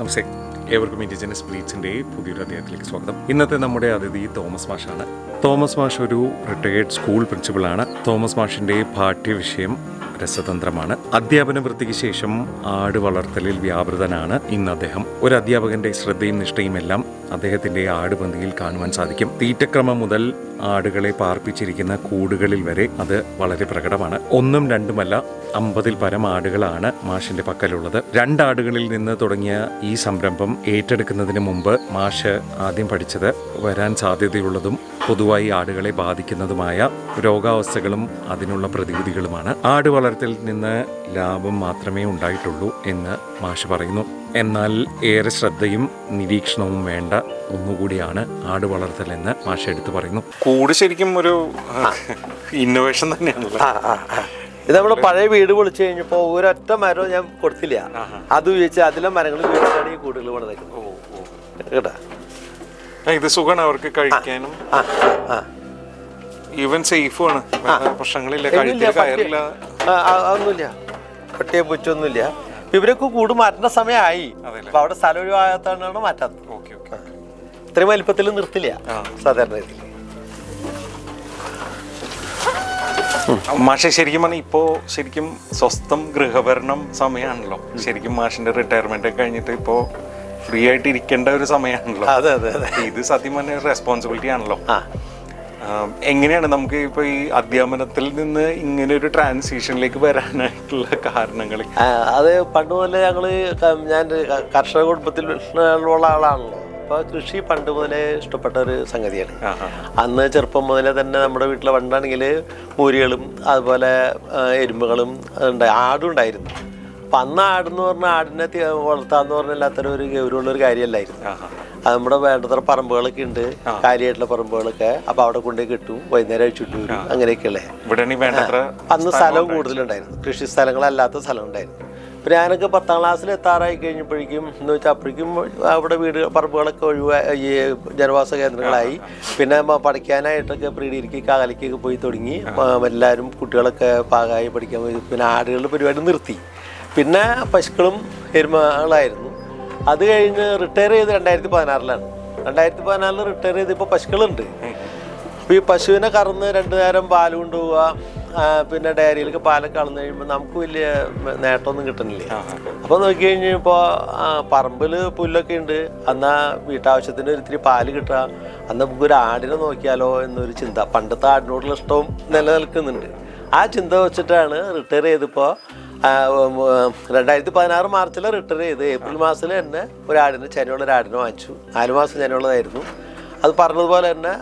നമസ്തേ ഏവർക്കും ഇൻഡിജിനസ് ബ്രീച്ചിന്റെ പുതിയൊരു അദ്ദേഹത്തിലേക്ക് സ്വാഗതം. ഇന്നത്തെ നമ്മുടെ അതിഥി തോമസ് മാഷാണ്. തോമസ് മാഷ് ഒരു റിട്ടയേർഡ് സ്കൂൾ പ്രിൻസിപ്പളാണ് തോമസ് മാഷിന്റെ പാഠ്യവിഷയം രസതന്ത്രമാണ്. അധ്യാപന വൃത്തിക്ക് ശേഷം ആട് വളർത്തലിൽ വ്യാപൃതനാണ് ഇന്ന് അദ്ദേഹം. ഒരു അധ്യാപകന്റെ ശ്രദ്ധയും നിഷ്ഠയും എല്ലാം അദ്ദേഹത്തിന്റെ ആടുപന്തിയിൽ കാണുവാൻ സാധിക്കും. തീറ്റക്രമം മുതൽ ആടുകളെ പാർപ്പിച്ചിരിക്കുന്ന കൂടുകളിൽ വരെ അത് വളരെ പ്രകടമാണ്. ഒന്നും രണ്ടുമല്ല അമ്പതിൽ പരം ആടുകളാണ് മാഷിന്റെ പക്കലുള്ളത്. രണ്ടാടുകളിൽ നിന്ന് തുടങ്ങിയ ഈ സംരംഭം ഏറ്റെടുക്കുന്നതിന് മുമ്പ് മാഷ് ആദ്യം പഠിച്ചത് വരാൻ സാധ്യതയുള്ളതും പൊതുവായി ആടുകളെ ബാധിക്കുന്നതുമായ രോഗാവസ്ഥകളും അതിനുള്ള പ്രതിവിധികളുമാണ്. ആട് വളർത്തലിൽ നിന്ന് ലാഭം മാത്രമേ ഉണ്ടായിട്ടുള്ളൂ എന്ന് മാഷ് പറയുന്നു. എന്നാൽ ഏറെ ശ്രദ്ധയും നിരീക്ഷണവും വേണ്ട ഒന്നുകൂടിയാണ് ആട് വളർത്തൽ എന്ന് മാഷ എടുത്തു പറയുന്നു. കൂട് ശരിക്കും ഒരു ഇന്നോവേഷൻ തന്നെയാണല്ലോ. ഇത് നമ്മൾ പഴയ വീട് പൊളിച്ചു കഴിഞ്ഞപ്പോൾ ഒരൊറ്റ മരവും ഞാൻ കൊടുത്തില്ല. അത് ഉപയോഗിച്ച് അതിലെ മരങ്ങൾ ഉപയോഗിച്ചാണ് ഈ കൂടുകൾ പണിതേക്കുന്നത് കേട്ടാ? ഇത് സുഖമാണ് അവർക്ക് കഴിക്കാനും. ഈവൻ സേഫുമാണ് പ്രശ്നങ്ങളില്ല കഴിക്കില്ല കയറില്ല. അതൊന്നുമില്ല പട്ടിയെ പൂച്ചൊന്നുമില്ല. ഇവരൊക്കെ കൂട് മാറ്റേണ്ട സമയമായി? അപ്പൊ അവിടെ സ്ഥലം ഒഴിവാകാത്തതാണ് മാറ്റാത്തത്. ഇത്രയും വലിപ്പത്തിൽ നിർത്തില്ല. സാധാരണ രീതിയിൽ. മാഷെ ശരിക്കും പറഞ്ഞാൽ ഇപ്പോ ശരിക്കും സ്വസ്ഥം ഗൃഹഭരണം സമയമാണല്ലോ ശരിക്കും മാഷിന്റെ റിട്ടയർമെന്റ് കഴിഞ്ഞിട്ട് ഇപ്പോ ഫ്രീ ആയിട്ട് ഇരിക്കേണ്ട ഒരു സമയമാണല്ലോ അതെ അതെ ഇത് സത്യം പറഞ്ഞ റെസ്പോൺസിബിലിറ്റി ആണല്ലോ. ആം, എങ്ങനെയാണ് നമുക്ക് ഇപ്പൊ ഈ അധ്യാപനത്തിൽ നിന്ന് ഇങ്ങനെ ഒരു ട്രാൻസിഷനിലേക്ക് വരാനായിട്ടുള്ള കാരണങ്ങൾ അത് പണ്ട് മുതലേ ഞങ്ങൾ ഞാൻ കർഷക കുടുംബത്തിൽ ഉള്ള ആളാണല്ലോ. അപ്പൊ കൃഷി പണ്ട് മുതലേ ഇഷ്ടപ്പെട്ട ഒരു സംഗതിയാണ്. അന്ന് ചെറുപ്പം മുതലേ തന്നെ നമ്മുടെ വീട്ടിലെ പണ്ടാണെങ്കിൽ മൂരികളും അതുപോലെ എരുമ്പുകളും എരുമകളും ഉണ്ടായി ആടും ഉണ്ടായിരുന്നു. അപ്പം അന്ന് ആടെന്ന് പറഞ്ഞാൽ ആടിനെ വളർത്താന്ന് പറഞ്ഞാൽ അത്ര ഒരു ഗൗരവമുള്ള ഒരു കാര്യമല്ലായിരുന്നു. അത് നമ്മുടെ വേണ്ടത്ര പറമ്പുകളൊക്കെ ഉണ്ട് കാര്യമായിട്ടുള്ള പറമ്പുകളൊക്കെ. അപ്പൊ അവിടെ കൊണ്ടുപോയി കിട്ടും. വൈകുന്നേരം അഴിച്ചിട്ട് വരും. അങ്ങനെയൊക്കെയല്ലേ? അന്ന് സ്ഥലവും കൂടുതലുണ്ടായിരുന്നു. കൃഷി സ്ഥലങ്ങളല്ലാത്ത സ്ഥലം ഉണ്ടായിരുന്നു. അപ്പൊ ഞാനൊക്കെ പത്താം ക്ലാസ്സിൽ എത്താറായി കഴിഞ്ഞപ്പോഴേക്കും എന്ന് വെച്ചാൽ അപ്പോഴേക്കും അവിടെ വീട് പറമ്പുകളൊക്കെ ഒഴിവാ ഈ ജനവാസ കേന്ദ്രങ്ങളായി. പിന്നെ പഠിക്കാനായിട്ടൊക്കെ പ്രീ ഡിഗ്രിക്ക് കാലിക്കൊക്കെ പോയി തുടങ്ങി. എല്ലാവരും കുട്ടികളൊക്കെ പാകമായി പഠിക്കാൻ പോയി. പിന്നെ ആടുകളുടെ പരിപാടി നിർത്തി. പിന്നെ പശുക്കളും എരുമകളായിരുന്നു. അത് കഴിഞ്ഞ് റിട്ടയർ ചെയ്ത് രണ്ടായിരത്തി പതിനാറിലാണ് രണ്ടായിരത്തി പതിനാറിൽ റിട്ടയർ ചെയ്ത് ഇപ്പോൾ പശുക്കളുണ്ട്. അപ്പോൾ ഈ പശുവിനെ കറന്ന് രണ്ടു നേരം പാൽ കൊണ്ടുപോവുക പിന്നെ ഡയറിയിലൊക്കെ പാലൊക്കെ കളഞ്ഞു കഴിയുമ്പോൾ നമുക്ക് വലിയ നേട്ടമൊന്നും കിട്ടുന്നില്ല. അപ്പോൾ നോക്കി കഴിഞ്ഞപ്പോൾ പറമ്പിൽ പുല്ലൊക്കെ ഉണ്ട്. എന്നാൽ വീട്ടാവശ്യത്തിന് ഒരിത്തിരി പാൽ കിട്ടുക. അന്ന് നമുക്ക് ഒരു ആടിനെ നോക്കിയാലോ എന്നൊരു ചിന്ത. പണ്ടത്തെ ആടിനോടുള്ള ഇഷ്ടവും നിലനിൽക്കുന്നുണ്ട്. ആ ചിന്ത വെച്ചിട്ടാണ് റിട്ടയർ ചെയ്തപ്പോൾ രണ്ടായിരത്തി പതിനാറ് മാർച്ചിൽ റിട്ടയർ ചെയ്ത് ഏപ്രിൽ മാസത്തിൽ തന്നെ ഒരാടിന് ചെനയുള്ള ഒരു ആടിനെ വാങ്ങിച്ചു. നാല് മാസം ചനിയുള്ളതായിരുന്നു അത് പറഞ്ഞതുപോലെ തന്നെ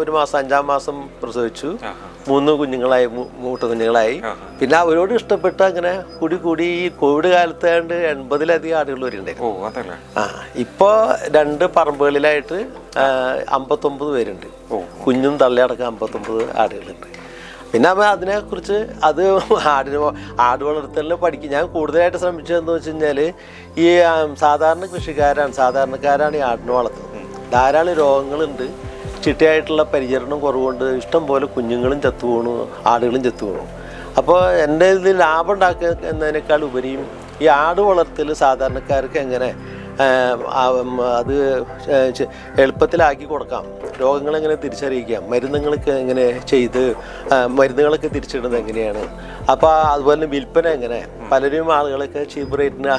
ഒരു മാസം അഞ്ചാം മാസം പ്രസവിച്ചു. മൂന്ന് കുഞ്ഞുങ്ങളായി മൂട്ട കുഞ്ഞുങ്ങളായി. പിന്നെ അവരോട് ഇഷ്ടപ്പെട്ട് അങ്ങനെ കൂടി കൂടി ഈ കോവിഡ് കാലത്ത് ഏതാണ്ട് എൺപതിലധികം ആടുകൾ വരുന്നുണ്ടായിരുന്നു. അതല്ലേ? ആ ഇപ്പോൾ രണ്ട് പറമ്പുകളിലായിട്ട് അമ്പത്തൊമ്പത് പേരുണ്ട്. കുഞ്ഞും തള്ളിയടക്കം അമ്പത്തൊമ്പത് ആടുകളുണ്ട്. പിന്നെ അപ്പം അതിനെക്കുറിച്ച് അത് ആടിന് ആട് വളർത്തലിന് പഠിക്കും ഞാൻ കൂടുതലായിട്ട് ശ്രമിച്ചതെന്ന് വെച്ച് കഴിഞ്ഞാൽ ഈ സാധാരണ കൃഷിക്കാരാണ് സാധാരണക്കാരാണ് ഈ ആടിനെ വളർത്തുന്നത്. ധാരാളം രോഗങ്ങളുണ്ട്. ചിട്ടയായിട്ടുള്ള പരിചരണം കുറവുകൊണ്ട് ഇഷ്ടം പോലെ കുഞ്ഞുങ്ങളും ചത്തുപോണു ആടുകളും ചത്തു പോണു. അപ്പോൾ എന്റെ ഇതിൽ ലാഭം ഉണ്ടാക്കുക എന്നതിനേക്കാൾ ഉപരിയും ഈ ആട് വളർത്തൽ സാധാരണക്കാർക്ക് എങ്ങനെ അത് എളുപ്പത്തിലാക്കി കൊടുക്കാം. രോഗങ്ങളെങ്ങനെ തിരിച്ചറിയിക്കാം? മരുന്നുകളൊക്കെ എങ്ങനെ ചെയ്ത് മരുന്നുകളൊക്കെ തിരിച്ചിടുന്നത് എങ്ങനെയാണ്? അപ്പോൾ അതുപോലെ തന്നെ വിൽപ്പന എങ്ങനെ? പലരും ആളുകളൊക്കെ ചീപ്പ് റേറ്റിന്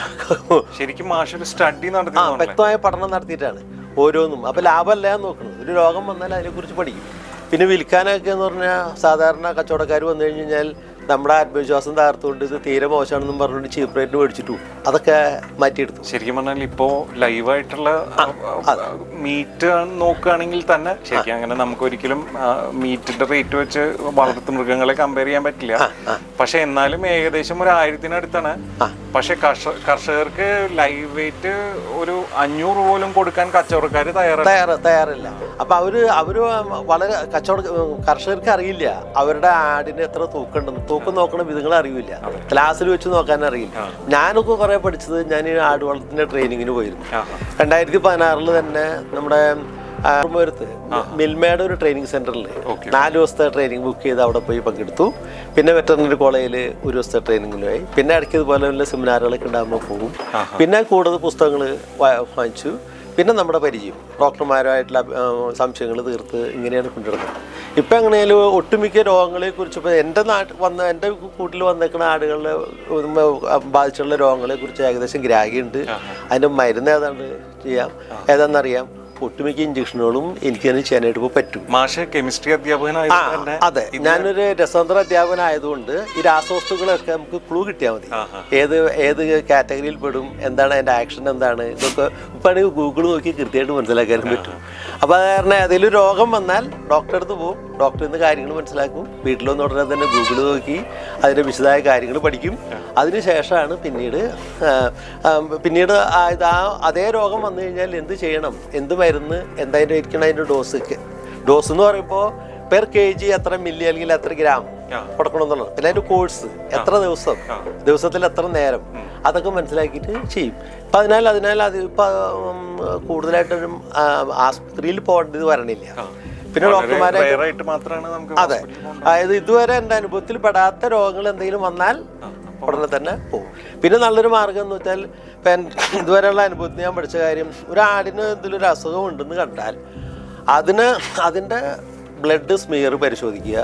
ശരിക്കും സ്റ്റഡി നടത്തി വ്യക്തമായ പഠനം നടത്തിയിട്ടാണ് ഓരോന്നും. അപ്പോൾ ലാഭമല്ല എന്ന് നോക്കുന്നത് ഒരു രോഗം വന്നാൽ അതിനെക്കുറിച്ച് പഠിക്കും. പിന്നെ വിൽക്കാനൊക്കെ എന്ന് പറഞ്ഞാൽ സാധാരണ കച്ചവടക്കാർ വന്നു കഴിഞ്ഞ് കഴിഞ്ഞാൽ നമ്മുടെ ആത്മവിശ്വാസം തകർത്തുകൊണ്ട് ഇത് തീരെ മോശമാണെന്നും പറഞ്ഞുകൊണ്ട് ചീപ്പ് റേറ്റിന് മേടിച്ചിട്ടു. അതൊക്കെ മാറ്റിയെടുത്തു. ശരിക്കും പറഞ്ഞാൽ ഇപ്പോ ലൈവായിട്ടുള്ള മീറ്റ് നോക്കുകയാണെങ്കിൽ തന്നെ ശരിക്കും അങ്ങനെ നമുക്ക് ഒരിക്കലും മീറ്റിന്റെ റേറ്റ് വെച്ച് വളർത്തു മൃഗങ്ങളെ കമ്പയർ ചെയ്യാൻ പറ്റില്ല. പക്ഷെ എന്നാലും ഏകദേശം ഒരു ആയിരത്തിനടുത്താണ് പക്ഷെ കർഷ- കർഷകർക്ക് ലൈവ് വെയിറ്റ് ഒരു അഞ്ഞൂറ് പോലും കൊടുക്കാൻ കച്ചവടക്കാർ തയ്യാറ് തയ്യാറില്ല. അപ്പൊ അവർ അവർ വളരെ കച്ചവട കർഷകർക്ക് അറിയില്ല അവരുടെ ആടിന് എത്ര തൂക്കണ്ടെന്ന് തൂക്കം നോക്കണ വിധങ്ങൾ അറിയില്ല. ക്ലാസ്സിൽ വെച്ച് നോക്കാൻ അറിയില്ല. ഞാനൊക്കെ കുറെ പഠിച്ചത് ഞാൻ ഈ ആട് വളർത്തിന്റെ ട്രെയിനിങ്ങിന് പോയിരുന്നു. രണ്ടായിരത്തി പതിനാറിൽ തന്നെ നമ്മുടെ ആറുമൂരത്ത് മിൽമയുടെ ഒരു ട്രെയിനിങ് സെന്ററിൽ നാല് ദിവസത്തെ ട്രെയിനിങ് ബുക്ക് ചെയ്ത് അവിടെ പോയി പങ്കെടുത്തു. പിന്നെ വെറ്ററിനറി കോളേജിൽ ഒരു ദിവസത്തെ ട്രെയിനിങ്ങിലായി പോയി. പിന്നെ ഇടയ്ക്ക് ഇതുപോലെ സെമിനാറുകളൊക്കെ ഉണ്ടാകുമ്പോൾ പോകും. പിന്നെ കൂടുതൽ പുസ്തകങ്ങൾ വാങ്ങിച്ചു. പിന്നെ നമ്മുടെ പരിചയം. ഡോക്ടർമാരുമായിട്ടുള്ള സംശയങ്ങൾ തീർത്ത് ഇങ്ങനെയാണ് കൊണ്ടുവരുന്നത്. ഇപ്പം എങ്ങനെയാലും ഒട്ടുമിക്ക രോഗങ്ങളെ കുറിച്ച് ഇപ്പോൾ എന്റെ നാട്ടിൽ വന്ന എന്റെ കൂട്ടിൽ വന്നേക്കുന്ന ആടുകളിലെ ഉം, ബാധിച്ചുള്ള രോഗങ്ങളെ കുറിച്ച് ഏകദേശം ഗ്രാഹിയുണ്ട് അതിന്റെ മരുന്ന് ഏതാണ്ട് ചെയ്യാം. ഏതാണെന്നറിയാം. ഒട്ടുമിക്ക ഇഞ്ചക്ഷനുകളും എനിക്ക് തന്നെ ചെയ്യാനായിട്ട് ഇപ്പോൾ പറ്റും. മാഷ് കെമിസ്ട്രി അധ്യാപകനായ അതെ. ഞാനൊരു രസതന്ത്ര അധ്യാപകനായതുകൊണ്ട് ഈ രാസവസ്തുക്കളൊക്കെ നമുക്ക് ക്ലൂ കിട്ടിയാൽ മതി. ഏത് ഏത് കാറ്റഗറിയിൽ പെടും എന്താണ് അതിന്റെ ആക്ഷൻ എന്താണ് ഇതൊക്കെ ഇപ്പാണെങ്കിൽ ഗൂഗിൾ നോക്കി കൃത്യമായിട്ട് മനസ്സിലാക്കാനും പറ്റും. അപ്പോൾ അത് കാരണം ഏതെങ്കിലും രോഗം വന്നാൽ ഡോക്ടറെ അടുത്ത് പോകും ഡോക്ടറിൽ നിന്ന് കാര്യങ്ങൾ മനസ്സിലാക്കും. വീട്ടിലൊന്നും ഉടനെ തന്നെ ഗൂഗിൾ നോക്കി അതിന്റെ വിശദമായ കാര്യങ്ങൾ പഠിക്കും. അതിനുശേഷമാണ് പിന്നീട് പിന്നീട് ആ അതേ രോഗം വന്നു കഴിഞ്ഞാൽ എന്ത് ചെയ്യണം? എന്ത് മരുന്ന്? എന്തായിരിക്കണം ഇരിക്കണം അതിന്റെ ഡോസ് ഡോസ് എന്ന് പറയുമ്പോൾ പെർ കെ ജി എത്ര മില്ലി അല്ലെങ്കിൽ എത്ര ഗ്രാം കൊടുക്കണം എന്നുള്ളത് പിന്നെ അതിന്റെ കോഴ്സ് എത്ര ദിവസം? ദിവസത്തിൽ എത്ര നേരം? അതൊക്കെ മനസ്സിലാക്കിയിട്ട് ചെയ്യും. അപ്പം അതിനാൽ അതിനാൽ അത് ഇപ്പം കൂടുതലായിട്ടൊരു ആസ്പത്രിയിൽ പോകേണ്ടത് വരണില്ല. പിന്നെ ഡോക്ടർമാരെ അതെ. അതായത് ഇതുവരെ എന്റെ അനുഭവത്തിൽ പെടാത്ത രോഗങ്ങൾ എന്തെങ്കിലും വന്നാൽ ഉടനെ തന്നെ പോകും. പിന്നെ നല്ലൊരു മാർഗം എന്ന് വെച്ചാൽ ഇപ്പം ഇതുവരെയുള്ള അനുഭവത്തിൽ ഞാൻ പഠിച്ച കാര്യം ഒരു ആടിന് എന്തെങ്കിലും ഒരു അസുഖം ഉണ്ടെന്ന് കണ്ടാൽ അതിന് അതിന്റെ ബ്ലഡ് സ്മിയർ പരിശോധിക്കുക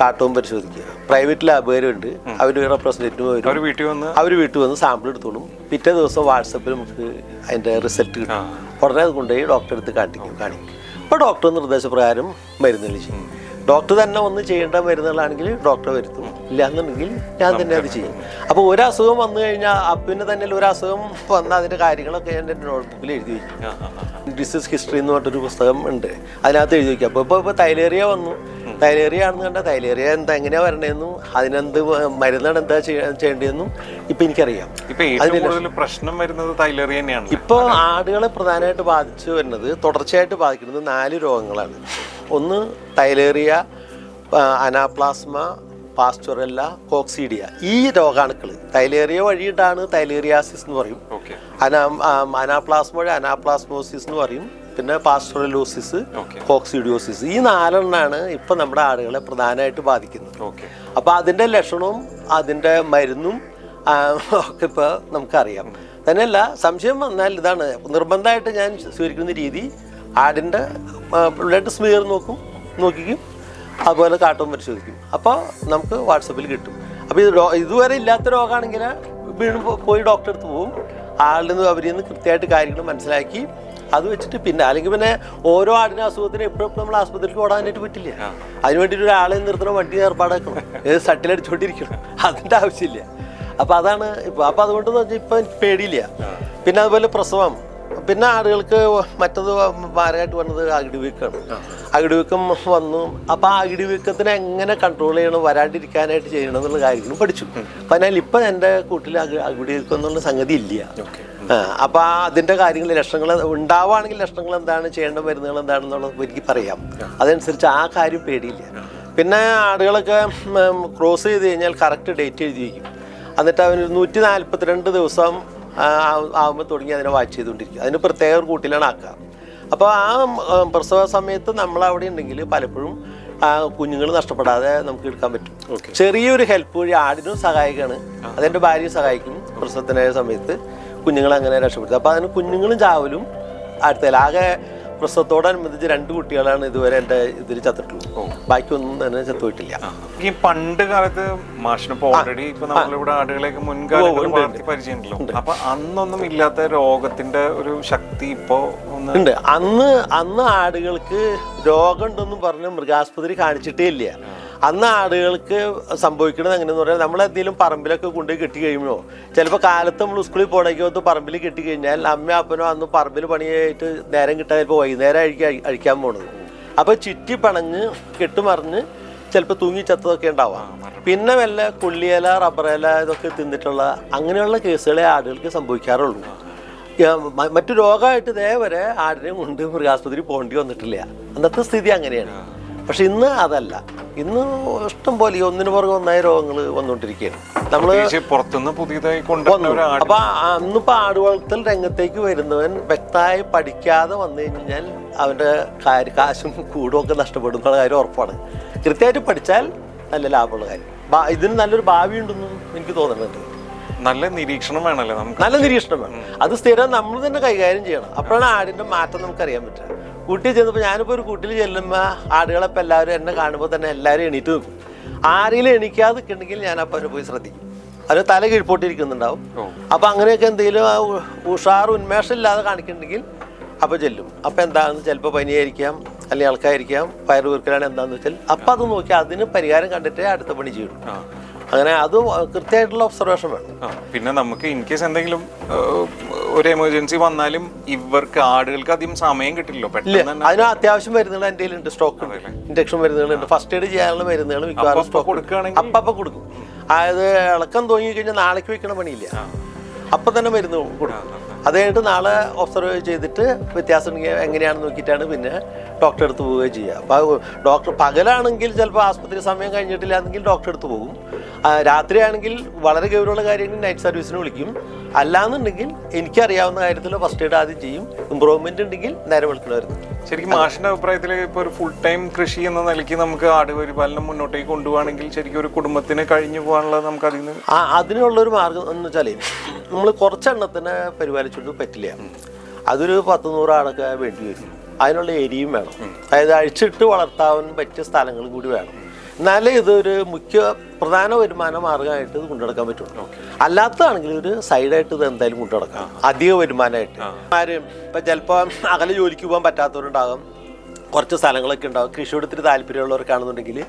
കാട്ടവും പരിശോധിക്കുക. പ്രൈവറ്റ് ലാബുകാരുണ്ട് അവർ റെപ്രസെന്റേറ്റീവ് വരും അവർ വീട്ടിൽ വന്ന് അവർ വീട്ടിൽ വന്ന് സാമ്പിൾ എടുത്തോളും. പിറ്റേ ദിവസം വാട്സപ്പിൽ നമുക്ക് അതിന്റെ റിസൾട്ട് കിട്ടും. ഉടനെ അത് കൊണ്ടുപോയി ഡോക്ടറെ അടുത്ത് കാണിക്കും കാണിക്കും. അപ്പോൾ ഡോക്ടർ നിർദ്ദേശപ്രകാരം മരുന്നുകൾ ചെയ്യും ഡോക്ടർ തന്നെ ഒന്ന് ചെയ്യേണ്ട മരുന്നുകളാണെങ്കിൽ ഡോക്ടർ വരുത്തും. ഇല്ല എന്നുണ്ടെങ്കിൽ ഞാൻ തന്നെ അത് ചെയ്യും. അപ്പോൾ ഒരു അസുഖം വന്നു കഴിഞ്ഞാൽ അപ്പിന് തന്നെ ഒരു അസുഖം വന്ന അതിന്റെ കാര്യങ്ങളൊക്കെ ഞാൻ നോട്ട്ബുക്കിൽ എഴുതി വയ്ക്കും ഡിസീസ് ഹിസ്റ്ററി എന്ന് പറഞ്ഞൊരു പുസ്തകം ഉണ്ട്. അതിനകത്ത് എഴുതി വയ്ക്കും അപ്പോൾ ഇപ്പോൾ ഇപ്പോൾ തൈലേറിയ വന്നു. തൈലേറിയ ആണെന്ന് കണ്ടാൽ തൈലേറിയ എന്താ എങ്ങനെയാ വരണതെന്നും അതിനെന്ത് മരുന്നാണ് എന്താ ചെയ്യ- ചെയ്യേണ്ടതെന്നും ഇപ്പൊ എനിക്കറിയാം. പ്രശ്നം വരുന്നത് തന്നെയാണ്. ഇപ്പൊ ആടുകളെ പ്രധാനമായിട്ട് ബാധിച്ചു വരുന്നത് തുടർച്ചയായിട്ട് ബാധിക്കുന്നത് നാല് രോഗങ്ങളാണ്. ഒന്ന് തൈലേറിയ അനാപ്ലാസ്മ പാസ്റ്റുറല്ല കോക്സീഡിയ. ഈ രോഗാണുക്കൾ തൈലേറിയ വഴിയിട്ടാണ് തൈലേറിയാസിസ് എന്ന് പറയും. അനാ അനാപ്ലാസ്മ വഴി അനാപ്ലാസ്മോസിസ് എന്ന് പറയും. പിന്നെ Okay. കോക്സിഡിയോസിസ് ഈ നാലെണ്ണാണ് ഇപ്പം നമ്മുടെ ആടുകളെ പ്രധാനമായിട്ട് ബാധിക്കുന്നത്. ഓക്കെ അപ്പോൾ അതിന്റെ ലക്ഷണവും അതിന്റെ മരുന്നും ഒക്കെ ഇപ്പോൾ നമുക്കറിയാം. തന്നെയല്ല സംശയം വന്നാൽ ഇതാണ്. നിർബന്ധമായിട്ട് ഞാൻ സ്വീകരിക്കുന്ന രീതി ആടിന്റെ ബ്ലഡ് സ്മിയർ നോക്കും നോക്കിക്കും അതുപോലെ കാട്ടും പരിശോധിക്കും. അപ്പോൾ നമുക്ക് വാട്സപ്പിൽ കിട്ടും. അപ്പോൾ ഇത് ഇതുവരെ ഇല്ലാത്ത രോഗമാണെങ്കിൽ വീണ്ടും പോയി ഡോക്ടറെ അടുത്ത് പോകും ആളിൽ നിന്ന് അവരിൽ നിന്ന് കൃത്യമായിട്ട് കാര്യങ്ങൾ മനസ്സിലാക്കി അത് വെച്ചിട്ട് പിന്നെ അല്ലെങ്കിൽ പിന്നെ ഓരോ ആടിനും അസുഖത്തിന് എപ്പോഴും നമ്മൾ ആസ്പത്രിക്ക് ഓടാനായിട്ട് പറ്റില്ല. അതിന് വേണ്ടിയിട്ട് ഒരാളെ നിർത്തണം വണ്ടി ഏർപ്പാടാക്കണം. ഏത് സട്ടിലടിച്ചോണ്ടിരിക്കണം അതിന്റെ ആവശ്യമില്ല. അപ്പോൾ അതാണ് ഇപ്പോൾ അപ്പോൾ അതുകൊണ്ട് ഇപ്പൊ വെച്ചാൽ ഇപ്പം പേടിയില്ല പിന്നെ അതുപോലെ പ്രസവം. പിന്നെ ആടുകൾക്ക് മറ്റത് ഭാരമായിട്ട് വന്നത് അകിടിവീക്കാണ് അകിടിവീക്കം വന്നു. അപ്പോൾ ആ അകിടിവീക്കത്തിനെ എങ്ങനെ കൺട്രോൾ ചെയ്യണം വരാണ്ടിരിക്കാനായിട്ട് ചെയ്യണം എന്നുള്ള കാര്യങ്ങളും പഠിച്ചു. അപ്പം അതിനാൽ ഇപ്പം എന്റെ കൂട്ടിൽ അകി അകിടിവീക്കം എന്നുള്ള സംഗതി ഇല്ല. ആ, അപ്പൊ ആ അതിന്റെ കാര്യങ്ങൾ ലക്ഷണങ്ങൾ ഉണ്ടാവുകയാണെങ്കിൽ ലക്ഷണങ്ങൾ എന്താണ് ചെയ്യേണ്ട മരുന്നുകൾ എന്താണെന്നുള്ളത് എനിക്ക് പറയാം. അതനുസരിച്ച് ആ കാര്യം പേടിയില്ല. പിന്നെ ആടുകളൊക്കെ ക്രോസ് ചെയ്ത് കഴിഞ്ഞാൽ കറക്റ്റ് ഡേറ്റ് എഴുതി വയ്ക്കും എന്നിട്ട് അവന് നൂറ്റി നാൽപ്പത്തിരണ്ട് ദിവസം ആകുമ്പോൾ തുടങ്ങി അതിനെ വാച്ച് ചെയ്തുകൊണ്ടിരിക്കും. അതിന് പ്രത്യേക ഒരു കൂട്ടിലാണ് ആക്കുക. അപ്പോൾ ആ പ്രസവ സമയത്ത് നമ്മൾ അവിടെ ഉണ്ടെങ്കിൽ പലപ്പോഴും ആ കുഞ്ഞുങ്ങൾ നഷ്ടപ്പെടാതെ നമുക്ക് എടുക്കാൻ പറ്റും. ചെറിയൊരു ഹെൽപ്പ് വഴി ആടിനും സഹായിക്കാണ്. അതെന്റെ ഭാര്യയും സഹായിക്കും പ്രസവത്തിനായ സമയത്ത്. കുഞ്ഞുങ്ങളെ അങ്ങനെ രക്ഷപ്പെടുത്തുക അപ്പോൾ അതിന് കുഞ്ഞുങ്ങളും ചാവലും അടുത്തല്ല ആകെ പ്രസവത്തോടനുബന്ധിച്ച് രണ്ട് കുട്ടികളാണ് ഇതുവരെ എന്റെ ഇതിൽ ചത്തിട്ടുള്ളൂ ബാക്കി ഒന്നും തന്നെ ചത്തുപോയിട്ടില്ല. ഈ പണ്ട് കാലത്ത് ഓൾറെഡി ഇപ്പൊ നമ്മളിവിടെ ആടുകളെയൊക്കെ മുൻകാലങ്ങളിൽ വളർത്തി പരിചയമുണ്ടല്ലോ. അപ്പൊ അന്നൊന്നും ഇല്ലാത്ത രോഗത്തിന്റെ ഒരു ശക്തി ഇപ്പോ ഉണ്ട്. അന്ന് അന്ന് ആടുകൾക്ക് രോഗം ഉണ്ടെന്നും പറഞ്ഞ് മൃഗാസ്പത്രി കാണിച്ചിട്ടേ ഇല്ല. അന്ന് ആടുകൾക്ക് സംഭവിക്കുന്നത് എങ്ങനെയെന്ന് പറഞ്ഞാൽ നമ്മൾ എന്തെങ്കിലും പറമ്പിലൊക്കെ കൊണ്ടുപോയി കെട്ടി കഴിയുമ്പോൾ ചിലപ്പോൾ കാലത്ത് നമ്മൾ സ്കൂളിൽ പോകണമെങ്കിൽ ഒന്ന് പറമ്പിൽ കെട്ടി കഴിഞ്ഞാൽ അമ്മ അപ്പനോ അന്ന് പറമ്പിൽ പണിയായിട്ട് നേരം കിട്ടാൻ ചിലപ്പോൾ വൈകുന്നേരം അഴിക്കാൻ അഴിക്കാൻ പോണത്. അപ്പോൾ ചുറ്റി പണഞ്ഞ് കെട്ടുമറിഞ്ഞ് ചിലപ്പോൾ തൂങ്ങി ചത്തതൊക്കെ ഉണ്ടാവാം. പിന്നെ വല്ല കൊള്ളിയില റബ്ബറേല ഇതൊക്കെ തിന്നിട്ടുള്ള അങ്ങനെയുള്ള കേസുകളെ ആടുകൾക്ക് സംഭവിക്കാറുള്ളൂ. മറ്റു രോഗമായിട്ട് ഇതേ വരെ ആടിനെ കൊണ്ട് മൃഗാസ്പത്രി പോകേണ്ടി വന്നിട്ടില്ല. അന്നത്തെ സ്ഥിതി അങ്ങനെയാണ്. പക്ഷെ ഇന്ന് അതല്ല. ഇന്ന് ഇഷ്ടം പോലെ ഈ ഒന്നിനു പുറകെ ഒന്നായ രോഗങ്ങൾ വന്നുകൊണ്ടിരിക്കുകയാണ് നമ്മൾ പുറത്തുനിന്ന് പുതിയതായി കൊണ്ടുവന്നു അപ്പൊ അന്നിപ്പോ ആടുവളർത്തൽ രംഗത്തേക്ക് വരുന്നവൻ വ്യക്തമായി പഠിക്കാതെ വന്നു കഴിഞ്ഞാൽ അവന്റെ കാര്യ കാശും കൂടും ഒക്കെ നഷ്ടപ്പെടും എന്നുള്ള കാര്യം ഉറപ്പാണ്. കൃത്യമായിട്ട് പഠിച്ചാൽ നല്ല ലാഭമുള്ള കാര്യം. ഇതിന് നല്ലൊരു ഭാവി ഉണ്ടെന്നും എനിക്ക് തോന്നുന്നുണ്ട്. നല്ല നിരീക്ഷണം വേണമല്ലോ നമുക്ക്? നല്ല നിരീക്ഷണം വേണം. അത് സ്ഥിരം നമ്മൾ തന്നെ കൈകാര്യം ചെയ്യണം. അപ്പോഴാണ് ആടിന്റെ മാറ്റം നമുക്ക് അറിയാൻ പറ്റുക. കൂട്ടിൽ ചെന്നപ്പോൾ ഞാനിപ്പോൾ ഒരു കൂട്ടിൽ ചെല്ലുമ്പോൾ ആടുകളെപ്പോൾ എല്ലാവരും എന്നെ കാണുമ്പോൾ തന്നെ എല്ലാവരും എണീറ്റ് നിൽക്കും ആരെങ്കിലും എണീക്കാതെ നിൽക്കണമെങ്കിൽ ഞാൻ അപ്പോൾ അവരെ പോയി ശ്രദ്ധിക്കും. അവർ തല കീഴ്പോട്ടിരിക്കുന്നുണ്ടാവും. അപ്പോൾ അങ്ങനെയൊക്കെ എന്തെങ്കിലും ഉഷാർ ഉന്മേഷം ഇല്ലാതെ കാണിക്കുന്നുണ്ടെങ്കിൽ അപ്പോൾ ചെല്ലും. അപ്പോൾ എന്താണെന്ന് ചിലപ്പോൾ പനിയായിരിക്കാം അല്ലെങ്കിൽ ആൾക്കായിരിക്കാം വയറ് വീർക്കലാണ് എന്താണെന്ന് വെച്ചാൽ അപ്പോൾ അത് നോക്കി അതിന് പരിഹാരം കണ്ടിട്ടേ അടുത്ത പണി ചെയ്യും. ആ. അങ്ങനെ അത് കൃത്യമായിട്ടുള്ള ഒബ്സർവേഷൻ വേണം. പിന്നെ നമുക്ക് ഇൻ കേസ് എന്തെങ്കിലും ഒരു എമർജൻസി വന്നാലും ഇവർക്ക് ആടുകൾക്ക് അധികം സമയം കിട്ടില്ലല്ലോ പെട്ടെന്ന് അതിന് അത്യാവശ്യം മരുന്നുകൾ എന്റെ കയ്യിലുണ്ട് സ്റ്റോക്ക് ഉണ്ട്. ഇൻജക്ഷൻ മരുന്നുകളുണ്ട് ഫസ്റ്റ് എയ്ഡ് ചെയ്യാനുള്ള മരുന്നുകൾ മിക്കവാറും അപ്പൊ സ്റ്റോക്ക് കൊടുക്കുകയാണെങ്കിൽ? അപ്പപ്പം കൊടുക്കും. അതായത് ഇളക്കം തോന്നി കഴിഞ്ഞാൽ നാളേക്ക് വെക്കണ പണിയില്ല? അപ്പം തന്നെ മരുന്ന് കൊടുക്കും. അത് കഴിഞ്ഞിട്ട് നാളെ ഒബ്സർവ് ചെയ്തിട്ട് വ്യത്യാസം എങ്ങനെയാണെന്ന് നോക്കിയിട്ടാണ് പിന്നെ ഡോക്ടറെ അടുത്ത് പോവുകയും ചെയ്യുക. അപ്പോൾ ഡോക്ടർ പകലാണെങ്കിൽ ചിലപ്പോൾ ആസ്പത്രി സമയം കഴിഞ്ഞിട്ടില്ല എന്നെങ്കിൽ ഡോക്ടറെ അടുത്ത് പോകും. രാത്രിയാണെങ്കിൽ വളരെ ഗൗരവമുള്ള കാര്യമെങ്കിൽ നൈറ്റ് സർവീസിന് വിളിക്കും. അല്ലാന്നുണ്ടെങ്കിൽ എനിക്കറിയാവുന്ന കാര്യത്തിൽ ഫസ്റ്റ് എയ്ഡ് ആദ്യം ചെയ്യും. ഇമ്പ്രൂവ്മെന്റ് ഉണ്ടെങ്കിൽ നേരെ വിളിക്കണമായിരുന്നു ശരിക്കും മാഷിന്റെ അഭിപ്രായത്തിൽ ഇപ്പൊ ഒരു ഫുൾ ടൈം കൃഷി എന്ന നിലയ്ക്ക് നമുക്ക് ആട് പരിപാലനം മുന്നോട്ടേക്ക് കൊണ്ടുപോകണമെങ്കിൽ ശരിക്കും ഒരു കുടുംബത്തിന് കഴിഞ്ഞു പോകാനുള്ള നമുക്ക് അതിൽ നിന്ന് അതിനുള്ള ഒരു മാർഗം എന്ന് വെച്ചാൽ നമ്മൾ കുറച്ചെണ്ണത്തിനെ പരിപാലിച്ചിട്ട് പറ്റില്ല. അതൊരു പത്ത് നൂറ് ആളൊക്കെ വേണ്ടി വരും. അതിനുള്ള ഏരിയയും വേണം. അതായത് അഴിച്ചിട്ട് വളർത്താൻ പറ്റിയ സ്ഥലങ്ങളും കൂടി വേണം. എന്നാലേ ഇതൊരു മുഖ്യ പ്രധാന വരുമാന മാർഗമായിട്ട് ഇത് കൊണ്ടുനടക്കാൻ പറ്റുള്ളൂ. അല്ലാത്തതാണെങ്കിൽ ഒരു സൈഡായിട്ട് ഇത് എന്തായാലും കൊണ്ടുനടക്കാം. അധിക വരുമാനമായിട്ട്. ആരും ഇപ്പം ചിലപ്പോൾ അകലെ ജോലിക്ക് പോകാൻ പറ്റാത്തവരുണ്ടാകും. കുറച്ച് സ്ഥലങ്ങളൊക്കെ ഉണ്ടാകും. കൃഷിയോട് ഇത്തിരി താല്പര്യമുള്ളവർക്കാണെന്നുണ്ടെങ്കിൽ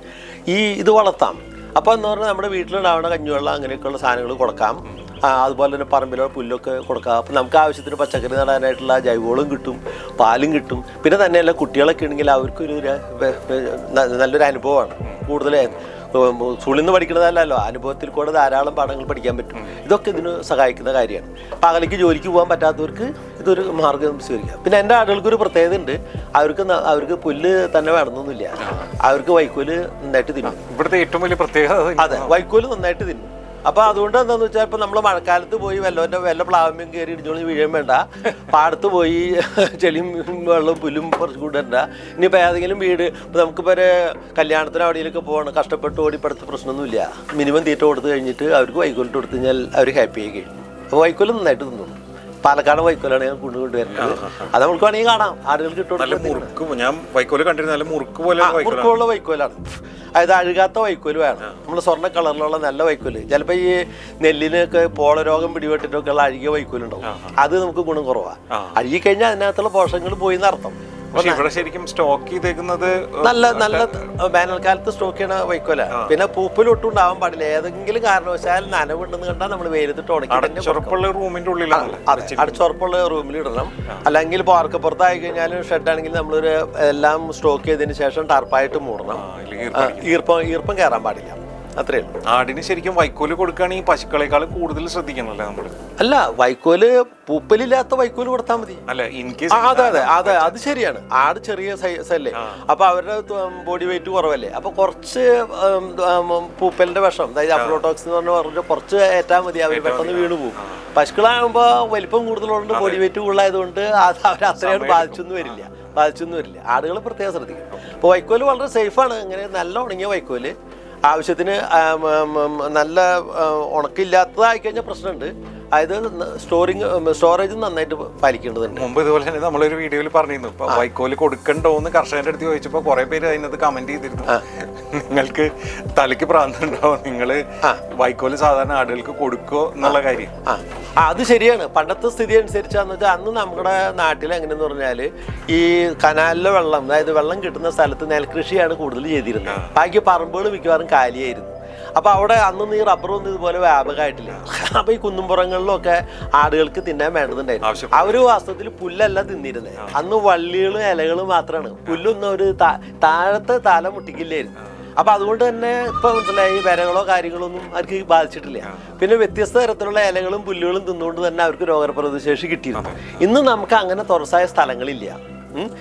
ഈ ഇത് വളർത്താം. അപ്പോൾ എന്ന് പറഞ്ഞാൽ നമ്മുടെ വീട്ടിലുണ്ടാവുന്ന കഞ്ഞിവെള്ളം അങ്ങനെയൊക്കെയുള്ള സാധനങ്ങൾ കൊടുക്കാം. അതുപോലെ തന്നെ പറമ്പിലോ പുല്ലൊക്കെ കൊടുക്കുക അപ്പം നമുക്ക് ആവശ്യത്തിന് പച്ചക്കറി നടാനായിട്ടുള്ള ജൈവവളം കിട്ടും പാലും കിട്ടും. പിന്നെ തന്നെയല്ല കുട്ടികളൊക്കെ ഉണ്ടെങ്കിൽ അവർക്കൊരു നല്ലൊരു അനുഭവമാണ്. കൂടുതൽ സ്കൂളിൽ നിന്ന് പഠിക്കുന്നതല്ലല്ലോ അനുഭവത്തിൽ കൂടെ ധാരാളം പാഠങ്ങൾ പഠിക്കാൻ പറ്റും. ഇതൊക്കെ ഇതിന് സഹായിക്കുന്ന കാര്യമാണ്. പകലേക്ക് ജോലിക്ക് പോകാൻ പറ്റാത്തവർക്ക് ഇതൊരു മാർഗം സ്വീകരിക്കാം. പിന്നെ എന്റെ ആളുകൾക്ക് ഒരു പ്രത്യേകത ഉണ്ട്. അവർക്ക് അവർക്ക് പുല്ല് തന്നെ വേണമെന്നൊന്നുമില്ല. അവർക്ക് വൈക്കോൽ നന്നായിട്ട് തിന്നും. ഇവിടുത്തെ ഏറ്റവും വലിയ പ്രത്യേകത അതെ വൈക്കോൽ നന്നായിട്ട് തിന്നും. അപ്പൊ അതുകൊണ്ട് എന്താന്ന് വെച്ചാൽ ഇപ്പൊ നമ്മൾ മഴക്കാലത്ത് പോയി വെള്ളത്തിന്റെ വെള്ള പ്ലാവമ്യം കയറി ഇടിഞ്ഞോളി വീഴാൻ വേണ്ട. പാടത്ത് പോയി ചെളിയും വെള്ളവും പുല്ലും കുറച്ച് കൂടണ്ട ഇനിയിപ്പോൾ ഏതെങ്കിലും വീട് ഇപ്പൊ നമുക്കിപ്പോൾ ഒരു കല്യാണത്തിന് അവിടെയൊക്കെ പോകണം കഷ്ടപ്പെട്ട് ഓടിപ്പടുത്ത പ്രശ്നമൊന്നുമില്ല. മിനിമം തീറ്റ കൊടുത്തു കഴിഞ്ഞിട്ട് അവർക്ക് വൈക്കോലിട്ട് കൊടുത്തു കഴിഞ്ഞാൽ അവർ ഹാപ്പി ആയി കഴിഞ്ഞു. അപ്പോൾ വൈക്കോൽ നന്നായിട്ട് തിന്നു. പാലക്കാട് വൈക്കോലാണ് ഞാൻ കൊണ്ടുകൊണ്ടുവരുന്നത് അത് നമുക്ക് വേണമെങ്കിൽ കാണാം. ആളുകൾക്ക് കിട്ടും ഞാൻ വൈക്കോൽ മുറുക്ക് പോലെ ആ, മുറുക്കമുള്ള വൈക്കോലാണ്. അതായത് അഴുകാത്ത വൈക്കോൽ വേണം. നമ്മൾ സ്വർണ കളറിലുള്ള നല്ല വൈക്കോൽ. ചിലപ്പോൾ ഈ നെല്ലിനൊക്കെ പോളരോഗം പിടിപെട്ടിട്ടൊക്കെ ഉള്ള അഴുകിയ വൈക്കോലുണ്ടാവും. അത് നമുക്ക് ഗുണം കുറവാണ്. അഴുകി കഴിഞ്ഞാൽ അതിനകത്തുള്ള പോഷകങ്ങൾ പോയി എന്നർത്ഥം പക്ഷെ ഇവിടെ ശരിക്കും സ്റ്റോക്ക് ചെയ്തേക്കുന്നത് നല്ല നല്ല വേനൽക്കാലത്ത് സ്റ്റോക്ക് ചെയ്യണ വൈക്കോല. പിന്നെ പൂപ്പലൊട്ടും ഉണ്ടാവാൻ പാടില്ല. ഏതെങ്കിലും കാരണവശാൽ നനവുണ്ടെന്ന് കണ്ടാൽ നമ്മൾ വെയിലത്തിട്ട് ഉണക്കി റൂമിന്റെ ഉള്ളിൽ അടച്ചുറപ്പുള്ള റൂമിൽ ഇടണം. അല്ലെങ്കിൽ പാർക്കപ്പുറത്തായി കഴിഞ്ഞാൽ ഷെഡാണെങ്കിൽ നമ്മളൊരു എല്ലാം സ്റ്റോക്ക് ചെയ്തതിന് ശേഷം ടർപ്പായിട്ട് മൂടണം. ഈർപ്പം ഈർപ്പം കയറാൻ പാടില്ല. അത്രേ ഉള്ളൂ. ആടിന് ശരിക്കും വൈക്കോൽ കൊടുക്കുകയാണെങ്കിൽ പശുക്കളെക്കാൾ കൂടുതൽ ശ്രദ്ധിക്കണമല്ലേ നമ്മൾ അല്ല വൈക്കോൽ പൂപ്പലില്ലാത്ത വൈക്കോൽ കൊടുത്താൽ മതി. അല്ല ഇൻകേസ് അതെ അതെ അതെ അത് ശരിയാണ്. ആട് ചെറിയ സൈസ് അല്ലേ അപ്പൊ അവരുടെ ബോഡി വെയിറ്റ് കുറവല്ലേ. അപ്പൊ കുറച്ച് പൂപ്പലിന്റെ വിഷം അതായത് അഫ്ലോട്ടോക്സ് എന്ന് പറഞ്ഞ പറഞ്ഞ കുറച്ച് ഏറ്റാൽ മതി അവർ പെട്ടെന്ന് വീണു പോകും പശുക്കളാകുമ്പോ വലിപ്പം കൂടുതലുണ്ട് ബോഡി വെയിറ്റ് കൂടുതലായതുകൊണ്ട് അത് അവർ അത്രയും ബാധിച്ചൊന്നും വരില്ല. ബാധിച്ചൊന്നും വരില്ല. ആടുകൾ പ്രത്യേകം ശ്രദ്ധിക്കണം. അപ്പോൾ വൈക്കോൽ വളരെ സേഫാണ് ഇങ്ങനെ നല്ല ഉണങ്ങിയ വൈക്കോൽ. ആവശ്യത്തിന് നല്ല ഉണക്കില്ലാത്തതായി കഴിഞ്ഞാൽ പ്രശ്നമുണ്ട്. അതായത് സ്റ്റോറിങ് സ്റ്റോറേജ് നന്നായിട്ട് പാലിക്കേണ്ടതുണ്ട്. മുമ്പ് ഇതുപോലെ തന്നെ നമ്മളൊരു വീഡിയോയിൽ പറഞ്ഞിരുന്നു. ഇപ്പൊ വൈക്കോൽ കൊടുക്കണ്ടോ എന്ന് കർഷകന്റെ അടുത്ത് ചോദിച്ചപ്പോ കുറെ പേര് അതിനകത്ത് കമന്റ് ചെയ്തിരുന്നു. നിങ്ങൾക്ക് തലയ്ക്ക് പ്രാന്തുണ്ടോ നിങ്ങൾ വൈക്കോൽ സാധാരണ ആടുകൾക്ക് കൊടുക്കോ എന്നുള്ള കാര്യം. അത് ശരിയാണ്. പണ്ടത്തെ സ്ഥിതി അനുസരിച്ചാന്ന് വെച്ചാൽ അന്ന് നമ്മുടെ നാട്ടിൽ എങ്ങനെയെന്ന് പറഞ്ഞാൽ ഈ കനാലിലെ വെള്ളം അതായത് വെള്ളം കിട്ടുന്ന സ്ഥലത്ത് നെൽകൃഷിയാണ് കൂടുതൽ ചെയ്തിരുന്നത്. ബാക്കി പറമ്പുകൾ മിക്കവാറും കാലിയായിരുന്നു. അപ്പോൾ അവിടെ അന്നൊന്നും ഈ റബ്ബറൊന്നും ഇതുപോലെ വ്യാപകമായിട്ടില്ല. അപ്പോൾ ഈ കുന്നുംപുറങ്ങളിലൊക്കെ ആടുകൾക്ക് തിന്നാൻ വേണ്ടതുണ്ടായിരുന്നു. അവർ വാസ്തവത്തിൽ പുല്ലല്ല തിന്നിരുന്നത് അന്ന് വള്ളികളും ഇലകളും മാത്രമാണ് പുല്ലൊന്നും ഒരു താ- താഴത്തെ തല മുട്ടിക്കില്ലായിരുന്നു. അപ്പൊ അതുകൊണ്ട് തന്നെ ഇപ്പൊ മനസ്സിലായി വിരകളോ കാര്യങ്ങളൊന്നും അവർക്ക് ബാധിച്ചിട്ടില്ല. പിന്നെ വ്യത്യസ്ത തരത്തിലുള്ള ഇലകളും പുല്ലുകളും തിന്നുകൊണ്ട് തന്നെ അവർക്ക് രോഗപ്രതിശേഷി കിട്ടിയിരുന്നു. ഇന്ന് നമുക്ക് അങ്ങനെ തുറസായ സ്ഥലങ്ങളില്ല. ഉം.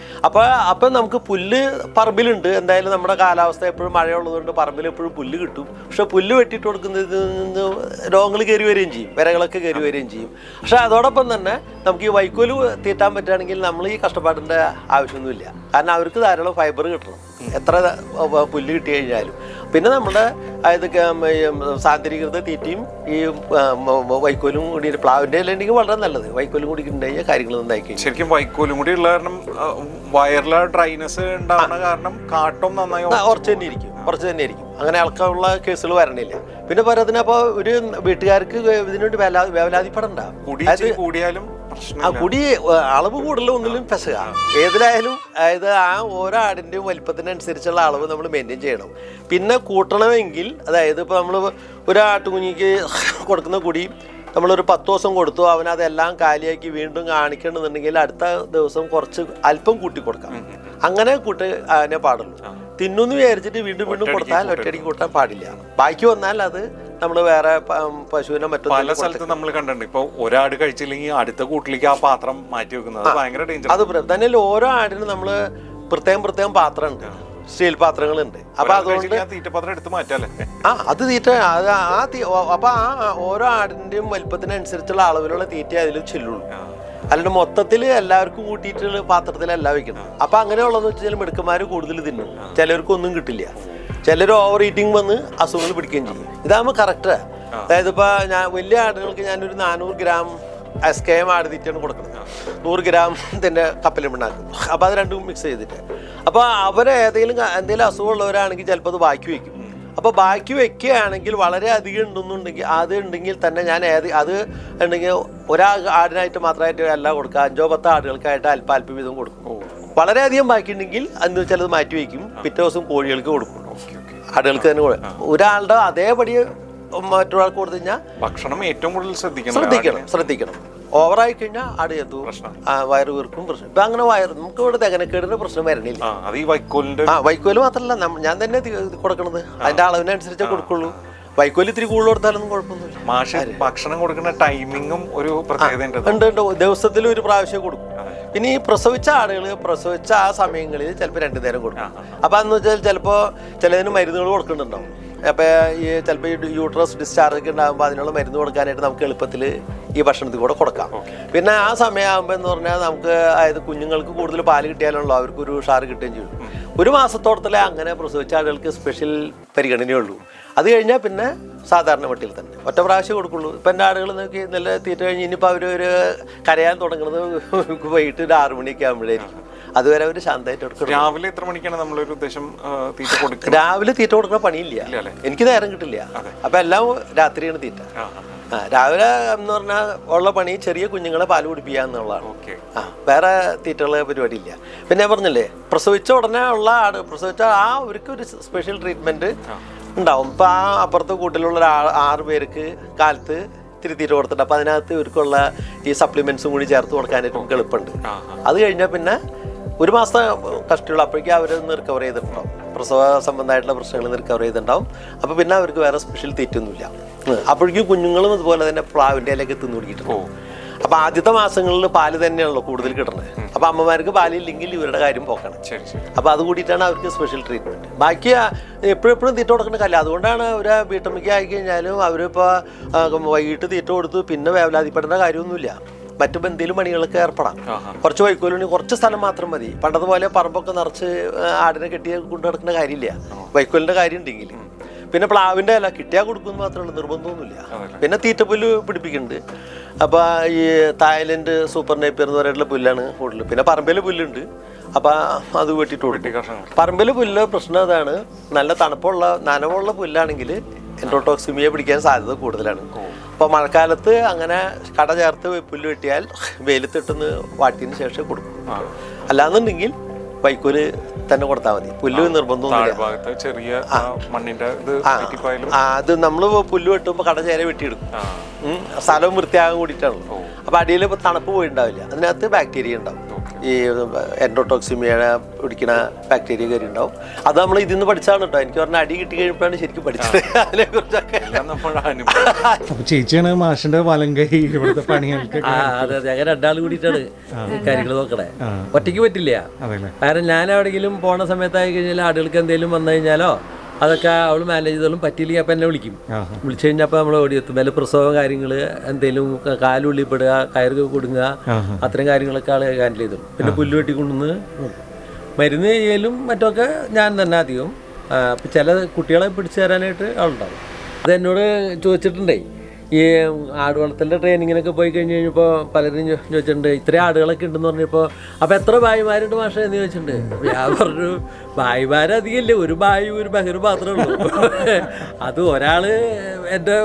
അപ്പൊ നമുക്ക് പുല്ല് പറമ്പിലുണ്ട്. എന്തായാലും നമ്മുടെ കാലാവസ്ഥ എപ്പോഴും മഴയുള്ളതുകൊണ്ട് പറമ്പിൽ എപ്പോഴും പുല്ല് കിട്ടും. പക്ഷെ പുല്ല് വെട്ടിയിട്ട് നിന്ന് രോഗങ്ങൾ കയറി വരികയും ചെയ്യും. വിരകളൊക്കെ കയറി വരികയും ചെയ്യും. പക്ഷെ അതോടൊപ്പം തന്നെ നമുക്ക് ഈ വൈക്കോൽ തീറ്റാൻ പറ്റുകയാണെങ്കിൽ നമ്മൾ ഈ കഷ്ടപ്പാടിന്റെ ആവശ്യമൊന്നുമില്ല. കാരണം അവർക്ക് ധാരാളം ഫൈബർ കിട്ടണം. എത്ര പുല്ല് കിട്ടി കഴിഞ്ഞാലും പിന്നെ നമ്മുടെ അതായത് സാന്ദ്രീകൃത തീറ്റയും ഈ വൈക്കോലും കൂടി പ്ലാവിന്റെ അല്ലെങ്കിൽ വളരെ നല്ലത്. വൈക്കോലും കൂടി കഴിഞ്ഞാൽ കാര്യങ്ങൾ നന്നായി ശരിക്കും വൈക്കോലും കൂടി ഉള്ള കാരണം വയറിലെ ഡ്രൈനസ് ഉണ്ടാവുന്ന കാരണം കാട്ടും നന്നായി ഉറച്ചു കുറച്ച് തന്നെ ഇരിക്കും. കുറച്ച് തന്നെ ഇരിക്കും. അങ്ങനെ ആൾക്കാരുള്ള കേസുകൾ വരണില്ല. പിന്നെ പോരാത്തിന് അപ്പോൾ ഒരു വീട്ടുകാർക്ക് ഇതിനുവേണ്ടി വേല വേവലാതിപ്പെടണ്ട. കൂടിയാലും ആ കുടി അളവ് കൂടുതൽ ഒന്നിലും പെസുക ഏതിലായാലും അതായത് ആ ഓരോ ആടിന്റെയും വലിപ്പത്തിനനുസരിച്ചുള്ള അളവ് നമ്മൾ മെയിന്റെയിൻ ചെയ്യണം. പിന്നെ കൂട്ടണമെങ്കിൽ അതായത് ഇപ്പോൾ നമ്മൾ ഒരു ആട്ടുകുഞ്ഞിക്ക് കൊടുക്കുന്ന കുടി നമ്മളൊരു പത്ത് ദിവസം കൊടുത്തു അവനതെല്ലാം കാലിയാക്കി വീണ്ടും കാണിക്കണമെന്നുണ്ടെങ്കിൽ അടുത്ത ദിവസം കുറച്ച് അല്പം കൂട്ടി കൊടുക്കാം. അങ്ങനെ കൂട്ടി അതിനെ പാടുള്ളൂ. തിന്നുന്ന് വിചാരിച്ചിട്ട് വീണ്ടും വീണ്ടും കൊടുത്താൽ ഒറ്റയടിക്ക് കൂട്ടാൻ പാടില്ല. ബാക്കി വന്നാൽ അത് നമ്മൾ വേറെ പശുവിനെ മറ്റു പല സ്ഥലത്ത് നമ്മൾ കണ്ടിട്ടുണ്ട്. ഇപ്പൊ ഒരാട് കഴിച്ചില്ലെങ്കിൽ അടുത്ത കൂട്ടിലേക്ക് ആ പാത്രം മാറ്റി വെക്കുന്നത്. അത് ഭയങ്കര ഡേഞ്ചർ അത് തന്നെ ഓരോ ആടിനും നമ്മൾ പ്രത്യേകം പ്രത്യേകം പാത്രമുണ്ട്. സ്റ്റീൽ പാത്രങ്ങളുണ്ട്. അപ്പൊ അതുകൊണ്ട് തീറ്റപാത്രം എടുത്ത് മാറ്റാല്ലേ? ആ അത് തീറ്റ അത് ആ അപ്പൊ ആ ആ ഓരോ ആടിന്റെയും വലിപ്പത്തിനനുസരിച്ചുള്ള അളവിലുള്ള തീറ്റ അതിൽ ചെല്ലുള്ളൂ. അല്ലാണ്ട് മൊത്തത്തിൽ എല്ലാവർക്കും കൂട്ടിയിട്ടുള്ള പാത്രത്തിലല്ല വെക്കണം അപ്പൊ അങ്ങനെയുള്ളതെന്ന് വെച്ചാൽ മിടുക്കന്മാർ കൂടുതൽ തിന്നും. ചിലർക്ക് ഒന്നും കിട്ടില്ല. ചിലർ ഓവർ ഈറ്റിംഗ് വന്ന് അസുഖങ്ങൾ പിടിക്കുകയും ചെയ്യും. ഇതാകുമ്പോൾ കറക്റ്റാ അതായത് ഇപ്പൊ ഞാൻ വലിയ ആടുകൾക്ക് ഞാനൊരു നാനൂറ് ഗ്രാം എസ് കെ എം ആട് കൊടുക്കുന്നത്. നൂറ് ഗ്രാം ഇതിന്റെ കപ്പലും ഉണ്ടാക്കും അപ്പോൾ അത് രണ്ടും മിക്സ് ചെയ്തിട്ട്. അപ്പോൾ അവരെ ഏതെങ്കിലും എന്തെങ്കിലും അസുഖമുള്ളവരാണെങ്കിൽ ചിലപ്പോൾ അത് ബാക്കി വയ്ക്കും അപ്പോൾ ബാക്കി വെക്കുകയാണെങ്കിൽ വളരെ അധികം ഉണ്ടെന്നുണ്ടെങ്കിൽ അത് ഉണ്ടെങ്കിൽ തന്നെ ഞാൻ ഏത് അത് ഉണ്ടെങ്കിൽ ഒരാ ആടിനായിട്ട് മാത്രമായിട്ട് എല്ലാം കൊടുക്കുക. അഞ്ചോ പത്തോ ആടുകൾക്കായിട്ട് അല്പ അല്പ വീതം കൊടുക്കും. വളരെയധികം ബാക്കി ഉണ്ടെങ്കിൽ അന്ന് അത് മാറ്റി വയ്ക്കും. പിറ്റേ ദിവസം കോഴികൾക്ക് കൊടുക്കും. ആടുകൾക്ക് തന്നെ ഒരാളുടെ അതേപടി മറ്റൊരാൾക്ക് കൊടുത്തു കഴിഞ്ഞാൽ ഭക്ഷണം ഏറ്റവും കൂടുതൽ ശ്രദ്ധിക്കണം ശ്രദ്ധിക്കണം ശ്രദ്ധിക്കണം. ഓവറായി കഴിഞ്ഞാൽ ആട് ചെത്തു വയറ് വീർക്കും പ്രശ്നം. ഇപ്പൊ അങ്ങനെ വയറ് നമുക്ക് ഇവിടെ ദഹനക്കേടിന്റെ പ്രശ്നം വരണില്ല. ആ വൈക്കോൽ മാത്രല്ല ഞാൻ തന്നെ കൊടുക്കണത്. അതിന്റെ അളവിനനുസരിച്ചേ കൊടുക്കുള്ളൂ. വൈക്കോൽ ഇത്തിരി കൂടുതൽ കൊടുത്താലൊന്നും കുഴപ്പമൊന്നുമില്ല. മാഷ് ഭക്ഷണം കൊടുക്കുന്ന ടൈമിങ്ങും ഒരു പ്രത്യേകത ഉണ്ട്. ഉണ്ട് ദിവസത്തിൽ ഒരു പ്രാവശ്യം കൊടുക്കും. പിന്നെ ഈ പ്രസവിച്ച ആടുകൾ പ്രസവിച്ച ആ സമയങ്ങളിൽ ചിലപ്പോൾ രണ്ടു നേരം കൊടുക്കും. അപ്പൊ അന്ന് വെച്ചാൽ ചിലപ്പോ ചിലതിന് മരുന്നുകൾ കൊടുക്കുന്നുണ്ടാവും. അപ്പൊ ഈ ചിലപ്പോൾ ഈ യൂട്രസ് ഡിസ്ചാർജ് ഒക്കെ ഉണ്ടാകുമ്പോൾ അതിനുള്ള മരുന്ന് കൊടുക്കാനായിട്ട് നമുക്ക് എളുപ്പത്തിൽ ഈ ഭക്ഷണത്തിൽ കൂടെ കൊടുക്കാം. പിന്നെ ആ സമയമാകുമ്പോൾ എന്ന് പറഞ്ഞാൽ നമുക്ക് അതായത് കുഞ്ഞുങ്ങൾക്ക് കൂടുതൽ പാൽ കിട്ടിയാലുള്ളൂ അവർക്ക് ഒരു ഉഷാറ് കിട്ടുകയും ചെയ്യും. ഒരു മാസത്തോടത്തിലെ അങ്ങനെ പ്രസവിച്ച ആളുകൾക്ക് സ്പെഷ്യൽ പരിഗണനയേ ഉള്ളൂ. അത് കഴിഞ്ഞാൽ പിന്നെ സാധാരണ വട്ടിയിൽ തന്നെ. ഒറ്റ പ്രാവശ്യം കൊടുക്കുള്ളൂ. ഇപ്പം എന്റെ ആടുകൾ നോക്കി നല്ല തീറ്റ കഴിഞ്ഞ് ഇനിയിപ്പോൾ അവർ ഒരു കരയാൻ തുടങ്ങുന്നത് വൈകിട്ട് ഒരു ആറ് മണിയൊക്കെ ആകുമ്പോഴായിരിക്കും അതുവരെ അവർ ശാന്തമായിട്ട് എടുക്കും രാവിലെ എത്ര മണിക്കാണ് നമ്മളൊരു ഉദ്ദേശം തീറ്റ കൊടുക്കുക രാവിലെ തീറ്റ കൊടുക്കുന്ന പണിയില്ല? എനിക്ക് നേരം കിട്ടില്ല. അപ്പം എല്ലാം രാത്രിയാണ് തീറ്റ. രാവിലെ എന്ന് പറഞ്ഞാൽ ഉള്ള പണി ചെറിയ കുഞ്ഞുങ്ങളെ പാൽ കുടിപ്പിക്കുക എന്നുള്ളതാണ്. ആ വേറെ തീറ്റകളെ പരിപാടിയില്ല. പിന്നെ ഞാൻ പറഞ്ഞില്ലേ പ്രസവിച്ച ഉടനെ ഉള്ള ആട് പ്രസവിച്ച ആ അവർക്ക് ഒരു സ്പെഷ്യൽ ട്രീറ്റ്മെന്റ് ഉണ്ടാവും. ഇപ്പൊ ആ അപ്പുറത്തെ കൂട്ടിലുള്ള ആറ് പേർക്ക് കാലത്ത് ഇത്തിരി തീറ്റ കൊടുത്തിട്ട് അപ്പൊ അതിനകത്ത് ഇവർക്കുള്ള ഈ സപ്ലിമെന്റ്സും കൂടി ചേർത്ത് കൊടുക്കാനായിട്ട് നമുക്ക് എളുപ്പമുണ്ട്. അത് കഴിഞ്ഞാൽ പിന്നെ ഒരു മാസത്തെ കഷ്ടിയുള്ള അപ്പോഴേക്കും അവരൊന്ന് റിക്കവർ ചെയ്തിട്ടുണ്ടാവും. പ്രസവ സംബന്ധമായിട്ടുള്ള പ്രശ്നങ്ങൾ റിക്കവർ ചെയ്തിട്ടുണ്ടാവും. അപ്പോൾ പിന്നെ അവർക്ക് വേറെ സ്പെഷ്യൽ തീറ്റൊന്നുമില്ല. അപ്പോഴേക്കും കുഞ്ഞുങ്ങളും അതുപോലെ തന്നെ പ്ലാവിന്റെ ഇലയൊക്കെ തിന്നു കുടിക്കിട്ടുണ്ട് അപ്പോൾ ആദ്യത്തെ മാസങ്ങളിൽ പാൽ തന്നെയാണല്ലോ കൂടുതൽ കിട്ടുന്നത് അപ്പോൾ അമ്മമാർക്ക് പാലില്ലെങ്കിൽ ഇവരുടെ കാര്യം പോക്കണം. അപ്പോൾ അത് കൂടിയിട്ടാണ് അവർക്ക് സ്പെഷ്യൽ ട്രീറ്റ്മെന്റ് ബാക്കി എപ്പോഴും എപ്പോഴും തീറ്റ കൊടുക്കേണ്ട കാര്യം. അതുകൊണ്ടാണ് ഒരു വീട്ടമ്മയ്ക്ക് ആയി കഴിഞ്ഞാലും അവരിപ്പോൾ വൈകിട്ട് തീറ്റ കൊടുത്ത് പിന്നെ വേവലാതിപ്പെടേണ്ട കാര്യമൊന്നുമില്ല. മറ്റു എന്തെങ്കിലും പണികളൊക്കെ ഏർപ്പെടാം. കുറച്ച് വൈക്കോലിന് കുറച്ച് സ്ഥലം മാത്രം മതി. പണ്ടതുപോലെ പറമ്പൊക്കെ നിറച്ച് ആടിനെ കെട്ടിയ കൊണ്ടു നടക്കുന്ന കാര്യമില്ല. വൈക്കോലിന്റെ കാര്യം ഉണ്ടെങ്കിൽ പിന്നെ പ്ലാവിന്റെ ഇല കിട്ടിയാൽ കൊടുക്കുമെന്ന് മാത്രമേ ഉള്ളൂ. നിർബന്ധമൊന്നുമില്ല. പിന്നെ തീറ്റപ്പുല്ല് പിടിപ്പിക്കുന്നുണ്ട്. അപ്പോൾ ഈ തായ്ലൻഡ് സൂപ്പർ നൈപ്പർ എന്ന് പറയുന്ന പുല്ലാണ് കൂടുതൽ പിന്നെ പറമ്പിൽ പുല്ലുണ്ട്. അപ്പോൾ അത് വെട്ടിട്ട് കൊടുക്കും. പറമ്പിൽ പുല്ല് പ്രശ്നം അതാണ്. നല്ല തണുപ്പുള്ള നനവുള്ള പുല്ലാണെങ്കിൽ എൻട്രോടോക്സിമിയെ പിടിക്കാൻ സാധ്യത കൂടുതലാണ്. അപ്പോൾ മഴക്കാലത്ത് അങ്ങനെ കട ചേർത്ത് പുല്ല് വെട്ടിയാൽ വെയിലത്തിട്ടൊന്ന് വാട്ടിയതിന് ശേഷം കൊടുക്കും. അല്ലാന്നുണ്ടെങ്കിൽ വൈക്കോൽ തന്നെ കൊടുത്താൽ മതി. പുല്ല് നിർബന്ധമൊന്നുമില്ല. താഴ്ഭാഗത്ത് ചെറിയ ആ. മണ്ണിന്റെ അത് നമ്മൾ പുല്ല് വെട്ടുമ്പോൾ കട ചേര വെട്ടിയെടുക്കും. സ്ഥലവും വൃത്തിയാകാൻ കൂടിയിട്ടാണല്ലോ. അപ്പോൾ അടിയിൽ ഇപ്പോൾ തണുപ്പ് പോയിട്ടുണ്ടാവില്ല. അതിനകത്ത് ബാക്ടീരിയ ഉണ്ടാവും. ഈ എൻഡോടോക്സിമിയ പിടിക്കുന്ന ബാക്ടീരിയ കയറി ഉണ്ടാവും അത് നമ്മൾ ഇതിൽ നിന്ന് പഠിച്ചാണ് കേട്ടോ എനിക്ക് പറഞ്ഞ അടി കിട്ടി കഴിയുമ്പോഴാണ് ശരിക്കും പഠിച്ചത്. അതിനെ കുറിച്ചൊക്കെ ചേച്ചിയാണ് മാഷിന്റെ വലം കൈ ഇവിടുത്തെ പണികൾക്ക് ആ അതെ അതെ. അങ്ങനെ രണ്ടാൾ കൂടിയിട്ടാണ് കാര്യങ്ങൾ നോക്കണേ. ഒറ്റയ്ക്ക് പറ്റില്ല. അതെല്ലേ? കാരണം ഞാൻ എവിടെയെങ്കിലും പോണ സമയത്തായി കഴിഞ്ഞാൽ ആടുകൾക്ക് എന്തെങ്കിലും വന്നു കഴിഞ്ഞാലോ അതൊക്കെ അവൾ മാനേജ് ചെയ്തോളും. പറ്റിയില്ലെങ്കിൽ അപ്പം എന്നെ വിളിക്കും. വിളിച്ചു കഴിഞ്ഞാൽ അപ്പോൾ നമ്മൾ ഓടിയെത്തും വല്ല പ്രസവം കാര്യങ്ങൾ എന്തെങ്കിലും കാലുള്ളിപ്പെടുക കയറ് കൊടുങ്ങുക. അത്തരം കാര്യങ്ങളൊക്കെ ആൾ ഹാൻഡിൽ ചെയ്തു പിന്നെ പുല്ല് വെട്ടി കൊണ്ടുവന്ന് മരുന്ന് ചെയ്യലും മറ്റൊക്കെ ഞാൻ തന്നെ അധികം അപ്പം ചില കുട്ടികളെ പിടിച്ചു തരാനായിട്ട് ആളുണ്ടാവും. അത് എന്നോട് ചോദിച്ചിട്ടുണ്ടേ ഈ ആട് വളർത്തലിന്റെ ട്രെയിനിങ്ങിനൊക്കെ പോയി കഴിഞ്ഞ് കഴിഞ്ഞപ്പോൾ പലരും ചോദിച്ചിട്ടുണ്ട് ഇത്രയും ആടുകളൊക്കെ ഉണ്ടെന്ന് പറഞ്ഞപ്പോൾ അപ്പോൾ എത്ര ഭായിമാരുണ്ട് മാഷേ? എന്ന് ചോദിച്ചിട്ടുണ്ട്. ഞാൻ പറഞ്ഞു ഭായിമാർ അധികമില്ലേ ഒരു ഭായി ഒരു ബഹിർ മാത്രമേ ഉള്ളൂ. അത് ഒരാൾ എന്റെ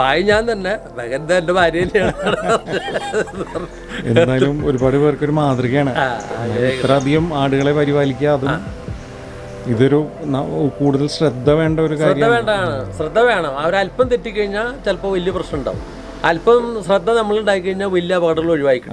ഭായി ഞാൻ തന്നെ ബഹൻ എന്റെ ഭാര്യ എന്നാലും എന്തായാലും ഒരുപാട് പേർക്ക് ഒരു മാതൃകയാണ്. ഇത്ര അധികം ആടുകളെ പരിപാലിക്കുക അതും ഇതൊരു കൂടുതൽ ശ്രദ്ധ വേണ്ട ഒരു ശ്രദ്ധ വേണ്ടതാണ് ശ്രദ്ധ വേണം. അവരല്പം തെറ്റിക്കഴിഞ്ഞാൽ ചിലപ്പോൾ വലിയ പ്രശ്നം ഉണ്ടാവും. അല്പം ശ്രദ്ധ നമ്മൾ ഉണ്ടാക്കി കഴിഞ്ഞാൽ വലിയ അപകടങ്ങൾ ഒഴിവാക്കി